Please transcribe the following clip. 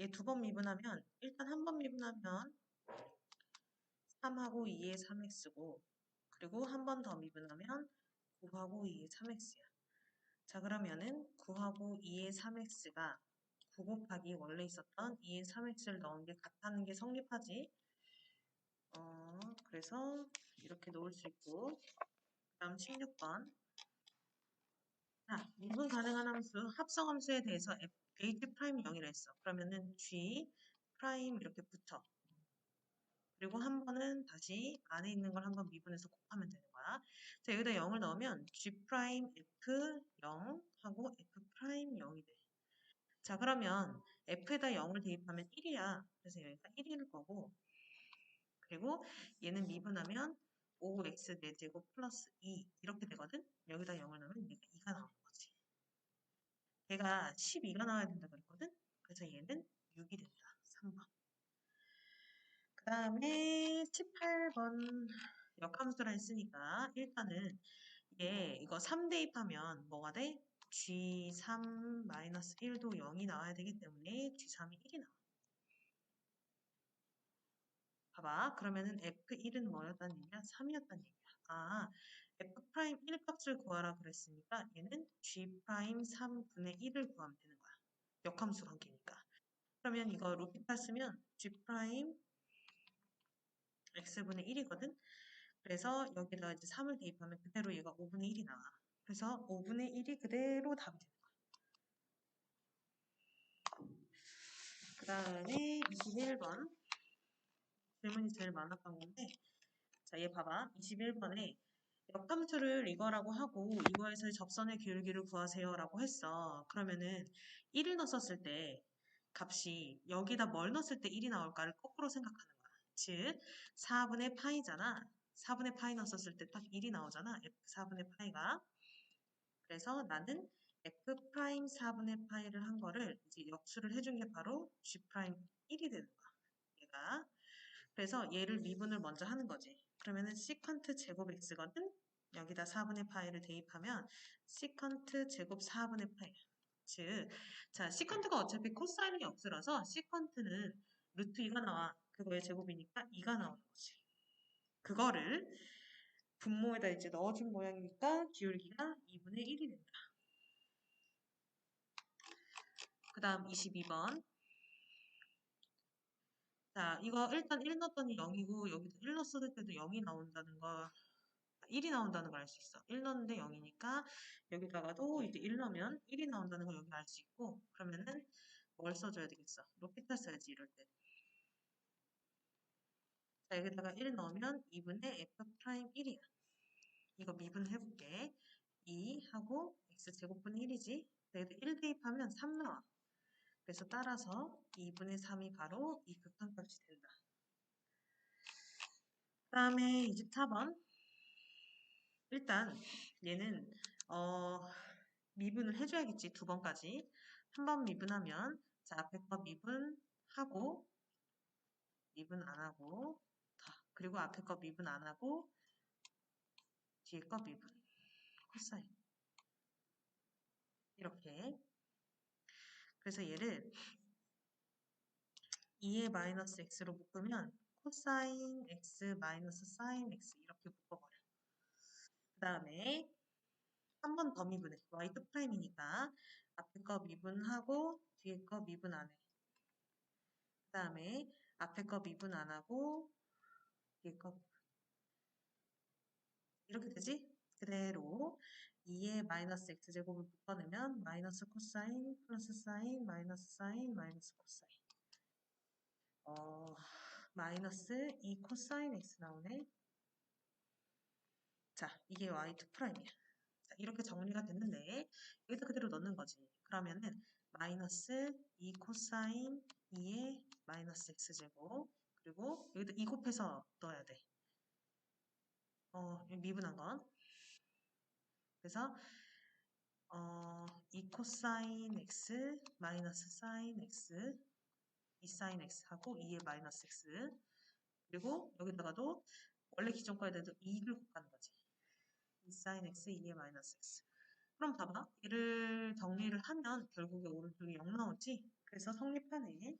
얘 두 번 미분하면 일단 한 번 미분하면 3하고 2의 3x고 그리고 한 번 더 미분하면 9하고 2의 3x야. 자 그러면은 9하고 2의 3x가 9 곱하기 원래 있었던 2의 3x를 넣은 게 같다는 게 성립하지. 어, 그래서 이렇게 놓을 수 있고 그 다음 16번 자, 미분 가능한 함수, 합성 함수에 대해서 f, h 프라임 0이라 했어. 그러면은 g 프라임 이렇게 붙여. 그리고 한 번은 다시 안에 있는 걸 한 번 미분해서 곱하면 되는 거야. 자, 여기다 0을 넣으면 g 프라임 f 0 하고 f 프라임 0이 돼. 자, 그러면 f에다 0을 대입하면 1이야. 그래서 여기가 1일 거고 그리고 얘는 미분하면 5x 4제곱 플러스 2 이렇게 되거든? 여기다 0을 넣으면 얘가 2가 나오는 거지. 얘가 12가 나와야 된다 그랬거든? 그래서 얘는 6이 된다. 3번. 그 다음에 18번 역함수라 했으니까 일단은 얘 이거 3 대입 하면 뭐가 돼? G3-1도 0이 나와야 되기 때문에 G3이 1이 나와. 봐봐. 그러면은 F1은 뭐였다는 얘기야? 3이었다는 얘기야. 아, F' 1 값을 구하라 그랬으니까 얘는 G' 3분의 1을 구하면 되는 거야. 역함수 관계니까. 그러면 이거 루피타 쓰면 G' X분의 1이거든? 그래서 여기다가 이제 3을 대입하면 그대로 얘가 5분의 1이 나와. 그래서 5분의 1이 그대로 답이 되는 거야. 그 다음에 21번. 질문이 제일 많았던 건데 자, 얘 봐봐. 21번에 역함수를 이거라고 하고 이거에서 접선의 기울기를 구하세요 라고 했어. 그러면은 1을 넣었을 때 값이 여기다 뭘 넣었을 때 1이 나올까를 거꾸로 생각하는 거야. 즉 4분의 파이잖아. 4분의 파이 넣었을 때 딱 1이 나오잖아. F 4분의 파이가. 그래서 나는 F 프라임 4분의 파이를 한 거를 이제 역수를 해준 게 바로 G 프라임 1이 되는 거야. 얘가. 그래서 얘를 미분을 먼저 하는 거지. 그러면은 시컨트 제곱 x거든? 여기다 4분의 파이를 대입하면 시컨트 제곱 4분의 파이. 즉, 자, 시컨트가 어차피 코사인이 없으라서 시컨트는 루트 2가 나와. 그거의 제곱이니까 2가 나오는 거지. 그거를 분모에다 이제 넣어준 모양이니까 기울기가 2분의 1이 된다. 그 다음 22번. 자, 이거 일단 1 넣었더니 0이고 여기도 1 넣었을 때도 0이 나온다는 거 1이 나온다는 걸 알 수 있어. 1 넣었는데 0이니까 여기다가도 이제 1 넣으면 1이 나온다는 걸 여기 알 수 있고 그러면은 뭘 써줘야 되겠어? 로피탈 써야지 이럴 때. 자, 여기다가 1 넣으면 2분의 f 프라임 1이야. 이거 미분 해볼게. 2 하고 x 제곱분의 1이지. 여기다 1 대입하면 3 나와. 그래서 따라서 2분의 3이 바로 이 극한값이 된다. 그 다음에 24번. 일단 얘는 어, 미분을 해줘야겠지. 두 번까지. 한 번 미분하면 자 앞에 거 미분하고 미분 안 하고 다 그리고 앞에 거 미분 안 하고 뒤에 거 미분 코사인 이렇게 그래서 얘를 2의 마이너스 x로 묶으면 코사인 x 마이너스 사인 x 이렇게 묶어버려. 그 다음에 한 번 더 미분해. y2 프라임이니까 앞에 거 미분하고 뒤에 거 미분 안 해. 그 다음에 앞에 거 미분 안 하고 뒤에 거 이렇게 되지? 그대로 2의 마이너스 x제곱을 묶어내면 마이너스 코사인 플러스 사인 마이너스 사인 마이너스 코사인. 어, 마이너스 2 코사인 x 나오네. 자 이게 y2 프라임이야. 자, 이렇게 정리가 됐는데 여기다 그대로 넣는 거지. 그러면은 마이너스 2 코사인 2의 마이너스 x제곱 그리고 여기다 2 곱해서 넣어야 돼. 어, 미분한 건 그래서 어, 2 코사인 x 마이너스 사인 x 2 사인 x 하고 2의 마이너스 x. 그리고 여기다가도 원래 기존 거에대도 2를 곱하는 거지. 2 사인 x 2의 마이너스 x. 그럼 봐봐. 얘를 정리를 하면 결국에 오른쪽에 0 나오지? 그래서 성립하네.